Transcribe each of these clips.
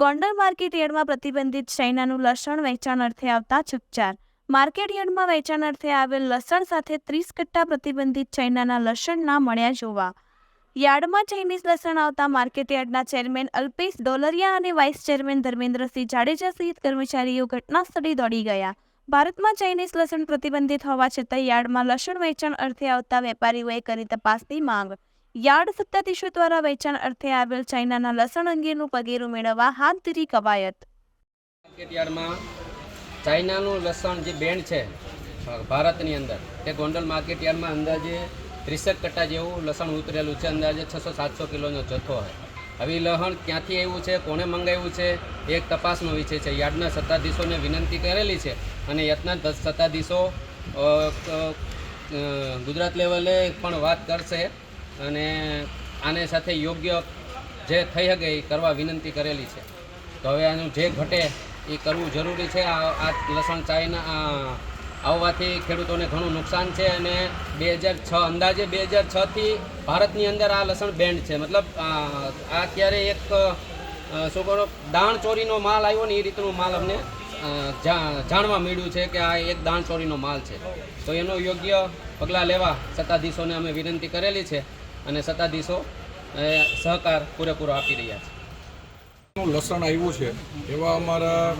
Gondal market યાર્ડમાં પ્રતિબંધિત ચાઇનાનું લસણ વેચાણ અર્થે આવતા ચકચાર. માર્કેટ યાર્ડમાં વેચાણ અર્થે આવેલ લસણ સાથે ત્રીસ કટ્ટા પ્રતિબંધિત ચાઇનાના લસણના મળ્યા જોવા. યાર્ડમાં ચાઇનીઝ લસણ આવતા માર્કેટ યાર્ડના ચેરમેન અલ્પેશ ડોલરિયા અને વાઇસ ચેરમેન ધર્મેન્દ્રસિંહ જાડેજા સહિત કર્મચારીઓ ઘટનાસ્થળે દોડી ગયા. ભારતમાં ચાઇનીઝ લસણ પ્રતિબંધિત હોવા છતાં યાર્ડમાં લસણ વેચાણ અર્થે આવતા વેપારીઓએ કરી તપાસની માંગ. યાર્ડ સત્તાધીશો દ્વારા વેચાણ અર્થે આવેલ ચાઇનાના લસણ અંગેનું પગેરું મેળવવા હાથ ધરી કવાયત. માર્કેટયાર્ડમાં ચાઇનાનું લસણ જે બેન્ડ છે ભારતની અંદર, તે ગોંડલ માર્કેટયાર્ડમાં અંદાજે ત્રીસેક કટ્ટા જેવું લસણ ઉતરેલું છે, અંદાજે છસો સાતસો કિલોનો જથ્થો હોય. હવે લસણ ક્યાંથી આવ્યું છે, કોણે મંગાવ્યું છે એક તપાસનો વિષય છે. યાર્ડના સત્તાધીશોને વિનંતી કરેલી છે અને યત્ના સત્તાધીશો ગુજરાત લેવલે પણ વાત કરશે. અને આને સાથે યોગ્ય જે થઈ શકે એ કરવા વિનંતી કરેલી છે. તો હવે આનું જે ઘટે એ કરવું જરૂરી છે. આ લસણ ચાઈના આવવાથી ખેડૂતોને ઘણું નુકસાન છે અને બે હજાર છ અંદાજે બે હજાર છથી ભારતની અંદર આ લસણ બેન્ડ છે. મતલબ, આ અત્યારે એક શું કહો દાણ ચોરીનો માલ આવ્યો ને એ રીતનો માલ અમને જાણવા મળ્યું છે કે આ એક દાણ ચોરીનો માલ છે. તો એનો યોગ્ય પગલાં લેવા સત્તાધીશોને અમે વિનંતી કરેલી છે. અને સત્તાધીશો સહકાર પૂરેપૂરો આપી રહ્યા છે. લસણ આવ્યું છે, એવા અમારા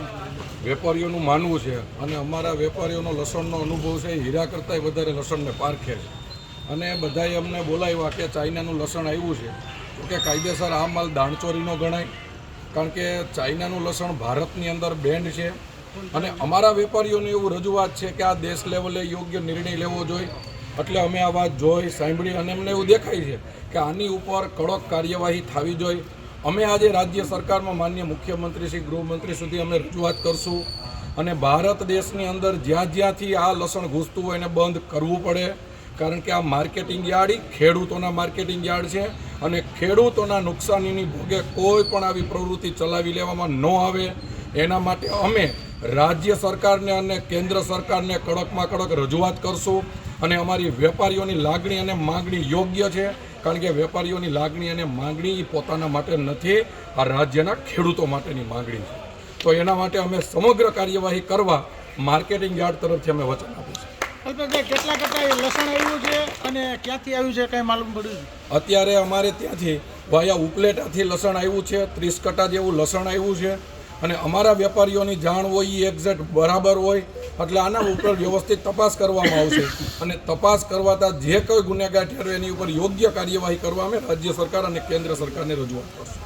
વેપારીઓનું માનવું છે અને અમારા વેપારીઓનો લસણનો અનુભવ છે હીરા કરતાંય વધારે લસણને પારખે છે. અને બધાએ અમને બોલાવ્યા કે ચાઇનાનું લસણ આવ્યું છે, તો કે કાયદેસર આ માલ દાણચોરીનો ગણાય, કારણ કે ચાઇનાનું લસણ ભારતની અંદર બેન્ડ છે. અને અમારા વેપારીઓને એવું રજૂઆત છે કે આ દેશ લેવલે યોગ્ય નિર્ણય લેવો જોઈએ. એટલે અમે આ વાત જોઈ, સાંભળી અને અમને એવું દેખાય છે કે આની ઉપર કડક કાર્યવાહી થવી જોઈએ. અમે આજે રાજ્ય સરકારમાં માન્ય મુખ્યમંત્રી શ્રી ગૃહમંત્રી સુધી અમે રજૂઆત કરશું અને ભારત દેશની અંદર જ્યાં જ્યાંથી આ લસણ ઘૂસતું હોય એને બંધ કરવું પડે. કારણ કે આ માર્કેટિંગ યાર્ડ ખેડૂતોના માર્કેટિંગ યાર્ડ છે અને ખેડૂતોના નુકસાનીની ભોગે કોઈ પણ આવી પ્રવૃત્તિ ચલાવી લેવામાં ન આવે. એના માટે અમે રાજ્ય સરકારને અને કેન્દ્ર સરકારને કડકમાં કડક રજૂઆત કરશું. અને અમારી વેપારીઓની લાગણી અને માગણી યોગ્ય છે કારણ કે વેપારીઓની લાગણી અને માગણી પોતાના માટે નથી આ રાજ્યના ખેડૂતો માટેની માગણી છે. તો એના માટે અમે સમગ્ર કાર્યવાહી કરવા માર્કેટિંગ યાર્ડ તરફથી અમે વચન આપ્યું અલ્પેશભાઈ કેટલા ટકા લસણ આવ્યું છે અને ક્યાંથી આવ્યું છે કઈ માલુમ પડ્યું અત્યારે અમારે ત્યાંથી વાયા ઉપલેટાથી લસણ આવ્યું છે ત્રીસ કટા જેવું લસણ આવ્યું છે. અને અમારા વેપારીઓની જાણ હોય એ એક્ઝેક્ટ બરાબર હોય, એટલે આના ઉપર વ્યવસ્થિત તપાસ કરવામાં આવશે. અને તપાસ કરવાતા જે કોઈ ગુનેગાર ઠેરવે એની ઉપર યોગ્ય કાર્યવાહી કરવા અમે રાજ્ય સરકાર અને કેન્દ્ર સરકારને રજૂઆત કરશું.